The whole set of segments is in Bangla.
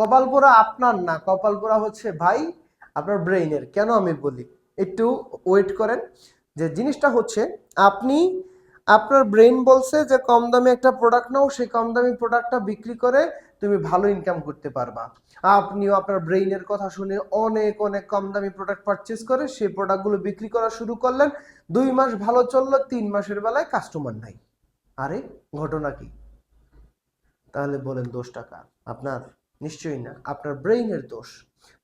কপালপোড়া আপনার না, কপালপোড়া হচ্ছে ভাই আপনার ব্রেইনের। কেন আমি বলি? একটু ওয়েট করেন। যে জিনিসটা হচ্ছে, আপনি, আপনার ব্রেইন বলছে যে কম দামে একটা প্রোডাক্ট নাও, সেই কম দামি প্রোডাক্টটা বিক্রি করে তুমি ভালো ইনকাম করতে পারবা। আপনিও আপনার ব্রেইনের কথা শুনে অনেক অনেক কম দামি প্রোডাক্ট পারচেস করে, সেই প্রোডাক্টগুলো বিক্রি করা শুরু করলেন। দুই মাস ভালো চলল, তিন মাসের বেলায় কাস্টমার নাই। আরে, ঘটনা কি? তাহলে বলেন দোষটা টাকা। আপনার নিশ্চয়ই না, আপনার ব্রেইনের দোষ।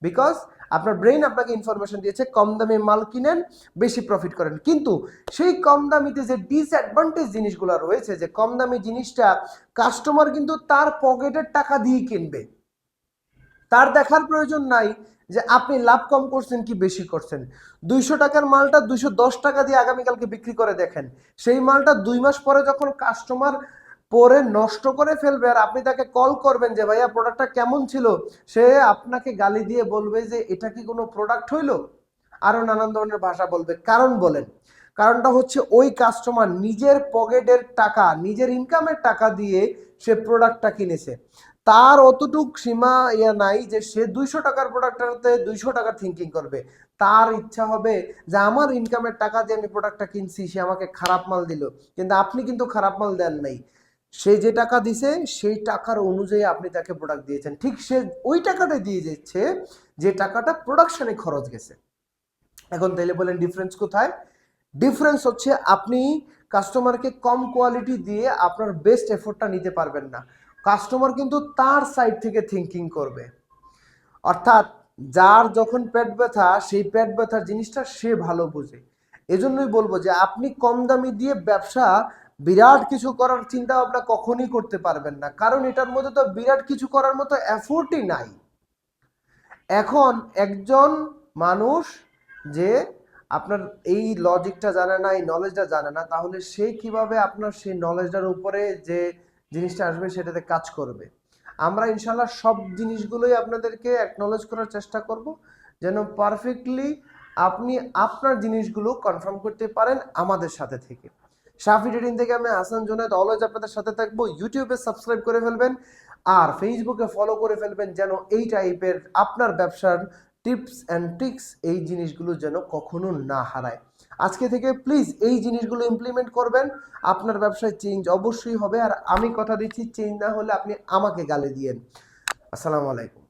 বিকজ আপনার ব্রেইন আপনাকে ইনফরমেশন দিয়েছে, কম দামে মাল কিনেন, বেশি প্রফিট করেন। কিন্তু সেই কম দামিতে যে ডিসঅ্যাডভান্টেজ জিনিসগুলো রয়েছে, যে কম দামি জিনিসটা কাস্টমার কিন্তু তার পকেটের টাকা দিয়ে কিনবে। তার দেখার প্রয়োজন নাই যে আপনি লাভ কম করছেন কি বেশি করছেন। দুইশো টাকার মালটা দুইশো দশ টাকা দিয়ে আগামীকালকে বিক্রি করে দেখেন। সেই মালটা দুই মাস পরে যখন কাস্টমার পরে নষ্ট করে ফেলবে আর আপনি তাকে কল করবেন যে, ভাইয়া প্রোডাক্টটা কেমন ছিল? সে আপনাকে গালি দিয়ে বলবে যে, এটা কি কোনো প্রোডাক্ট হইল? আরও নানান ধরনের ভাষা বলবে। কারণ বলেন, কারণটা হচ্ছে ওই কাস্টমার নিজের পকেটের টাকা, নিজের ইনকামের টাকা দিয়ে সে প্রোডাক্টটা কিনেছে। তার অতটুক সীমা ইয়া নাই যে, সে দুইশো টাকার প্রোডাক্টটাতে দুইশো টাকার থিঙ্কিং করবে। তার ইচ্ছা হবে যে, আমার ইনকামের টাকা দিয়ে আমি প্রোডাক্টটা কিনছি, সে আমাকে খারাপ মাল দিল। কিন্তু আপনি কিন্তু খারাপ মাল দেন নাই। সে যে টাকা দিছে, সেই টাকার অনুযায়ী আপনি তাকে প্রোডাক্ট দিয়েছেন। ঠিক সে, ওই টাকাটা দিয়ে দিচ্ছে যে টাকাটা প্রোডাকশনে খরচ গেছে। এখন তাইলে বলেন ডিফারেন্স কোথায়? ডিফারেন্স হচ্ছে আপনি কাস্টমারকে কম কোয়ালিটি দিয়ে আপনার বেস্ট এফোর্টটা নিতে পারবেন না। কাস্টমার কিন্তু তার সাইড থেকে থিঙ্কিং করবে। অর্থাৎ যার যখন পেট ব্যথা, সেই পেট ব্যথার জিনিসটা সে ভালো বোঝে। এজন্যই বলব যে আপনি কম দামি দিয়ে ব্যবসা বিরাট কিছু করার চিন্তা ভাবনা কখনই করতে পারবেন না। কারণ এটার মধ্যে তো বিরাট কিছু করার মতো এফোর্টই নাই। এখন একজন মানুষ যে আপনার এই লজিকটা জানে না, এই নলেজটা জানে না, তাহলে সে কীভাবে আপনার সেই নলেজটার উপরে যে জিনিসটা আসবে সেটাতে কাজ করবে? আমরা ইনশাল্লাহ সব জিনিসগুলোই আপনাদেরকে অ্যাকনলেজ করার চেষ্টা করব, যেন পারফেক্টলি আপনি আপনার জিনিসগুলো কনফার্ম করতে পারেন আমাদের সাথে থেকে। শাফি ট্রেডিং থেকে আমি হাসান জোনায়দ। অলওয়েজ আপনাদের সাথে থাকব। ইউটিউবে সাবস্ক্রাইব করে ফেলবেন। আর ফেসবুকে ফলো করে ফেলবেন যেন এই টাইপের আপনার ব্যবসার টিপস অ্যান্ড ট্রিক্স এই জিনিসগুলো যেন কখনো না হারায়। আজকে থেকে প্লিজ এই জিনিসগুলো ইমপ্লিমেন্ট করবেন। আপনার ব্যবসায় চেঞ্জ অবশ্যই হবে। আর আমি কথা দিচ্ছি চেঞ্জ না হলে আপনি আমাকে গালি দিয়েন। আসসালামু আলাইকুম।